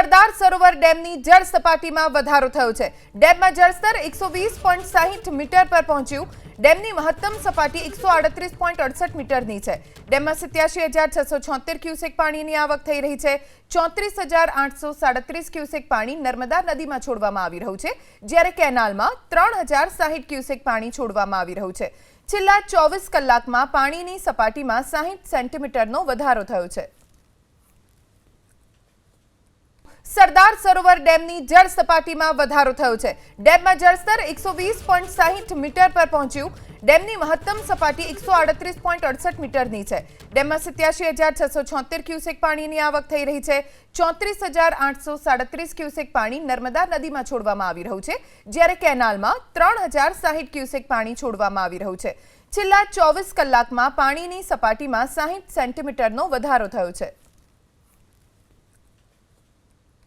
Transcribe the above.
સરદાર સરોવર ડેમની જળ સપાટીમાં વધારો થયો છે. ડેમમાં જળસ્તર એકસો વીસ પોઈન્ટ સાહીઠ મીટર પર પહોંચ્યું. ડેમની મહત્તમ સપાટી એકસો આડત્રીસ પોઈન્ટ અડસઠ મીટરની છે. ડેમમાં સિત્યાસી હજાર છસો છોતેર ક્યુસેક પાણીની આવક થઈ રહી છે. ચોત્રીસ હજાર આઠસો સાડત્રીસ ક્યુસેક પાણી નર્મદા નદીમાં છોડવામાં આવી રહ્યું છે, જ્યારે કેનાલમાં ત્રણ હજાર સાહીઠ ક્યુસેક પાણી છોડવામાં આવી રહ્યું છે. છેલ્લા ચોવીસ કલાકમાં પાણીની સપાટીમાં સાહીઠ સેન્ટીમીટરનો વધારો થયો છે. સરદાર સરોવર ડેમની જળ સપાટીમાં વધારો થયો છે. ડેમમાં જળસ્તર એકસો વીસ પોઈન્ટ સાહીઠ મીટર પર પહોંચ્યું. ડેમની મહત્તમ સપાટી એકસો આડત્રીસ પોઈન્ટ અડસઠ મીટરની છે. ડેમમાં સિત્યાસી હજાર છસો છોતેર ક્યુસેક પાણીની આવક થઈ રહી છે. ચોત્રીસ હજાર આઠસો સાડત્રીસ ક્યુસેક પાણી નર્મદા નદીમાં છોડવામાં આવી રહ્યું છે, જ્યારે કેનાલમાં ત્રણ હજાર સાહીઠ ક્યુસેક પાણી છોડવામાં આવી રહ્યું છે. છેલ્લા ચોવીસ કલાકમાં પાણીની સપાટીમાં સાહીઠ સેન્ટીમીટરનો વધારો થયો છે.